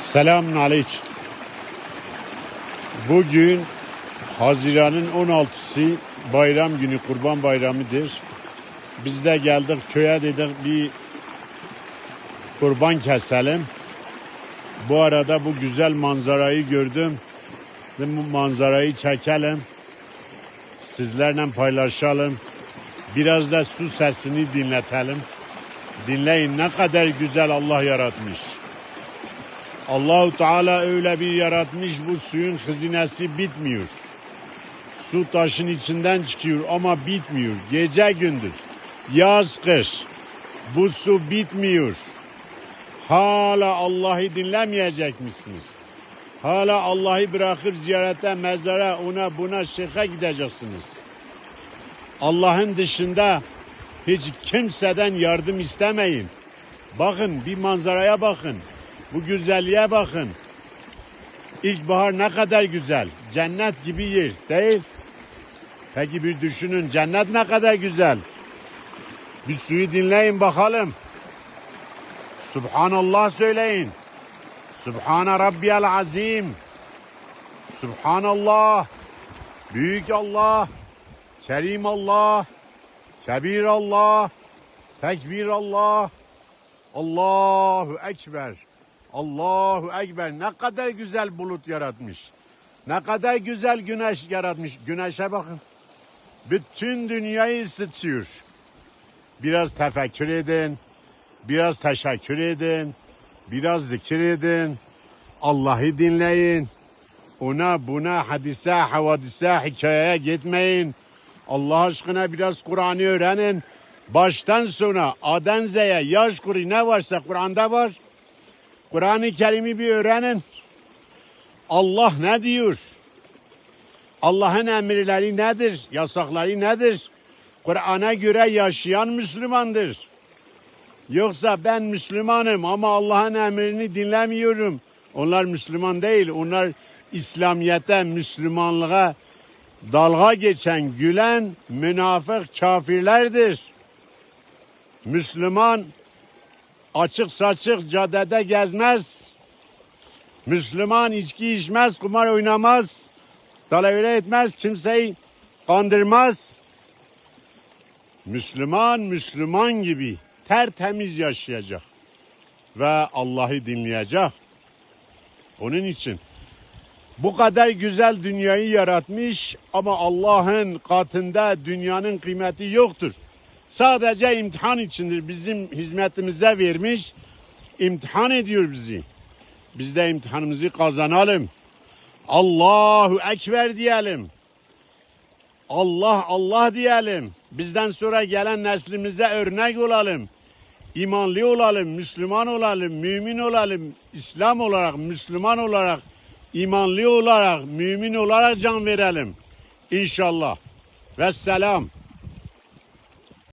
Selamun aleyküm. Bugün Haziran'ın 16'sı bayram günü, kurban bayramıdır. Biz de geldik köye dedik bir kurban keselim. Bu arada bu güzel manzarayı gördüm. Bu manzarayı çekelim. Sizlerle paylaşalım. Biraz da su sesini dinletelim. Dinleyin ne kadar güzel Allah yaratmış. Allahu Teala öyle bir yaratmış bu suyun hazinesi bitmiyor. Su taşın içinden çıkıyor ama bitmiyor. Gece gündüz, yaz kış bu su bitmiyor. Hala Allah'ı dinlemeyecek misiniz? Hala Allah'ı bırakıp ziyarete, mezara, ona buna şeyhe gideceksiniz. Allah'ın dışında hiç kimseden yardım istemeyin. Bakın bir manzaraya bakın. Bu güzelliğe bakın. İlkbahar ne kadar güzel. Cennet gibi yer değil. Peki bir düşünün cennet ne kadar güzel. Bir suyu dinleyin bakalım. Subhanallah söyleyin. Subhane Rabbiyel Azim. Subhanallah. Büyük Allah. Kerim Allah. Kebir Allah. Tekbir Allah. Allahu Ekber. Allahu Ekber. Ne kadar güzel bulut yaratmış. Ne kadar güzel güneş yaratmış. Güneşe bakın. Bütün dünyayı ısıtıyor. Biraz tefekkür edin. Biraz teşekkür edin. Biraz zikir edin. Allah'ı dinleyin. Ona buna hadise, havadise, hikayeye gitmeyin. Allah aşkına biraz Kur'an'ı öğrenin. Baştan sona Aden Z'ye yaş kuru ne varsa Kur'an'da var. Kur'an-ı Kerim'i bir öğrenin. Allah ne diyor? Allah'ın emirleri nedir? Yasakları nedir? Kur'an'a göre yaşayan Müslümandır. Yoksa ben Müslümanım ama Allah'ın emrini dinlemiyorum. Onlar Müslüman değil. Onlar İslamiyete, Müslümanlığa dalga geçen, gülen münafık kafirlerdir. Müslüman açık saçık caddede gezmez. Müslüman içki içmez, kumar oynamaz. Dalavere etmez, kimseyi kandırmaz. Müslüman, Müslüman gibi tertemiz yaşayacak. Ve Allah'ı dinleyecek. Onun için bu kadar güzel dünyayı yaratmış ama Allah'ın katında dünyanın kıymeti yoktur. Sadece imtihan içindir. Bizim hizmetimize vermiş. imtihan ediyor bizi. Biz de imtihanımızı kazanalım. Allahu Ekber diyelim. Allah Allah diyelim. Bizden sonra gelen neslimize örnek olalım. İmanlı olalım, Müslüman olalım, mümin olalım, İslam olarak, Müslüman olarak, imanlı olarak, mümin olarak can verelim. İnşallah. Vesselam.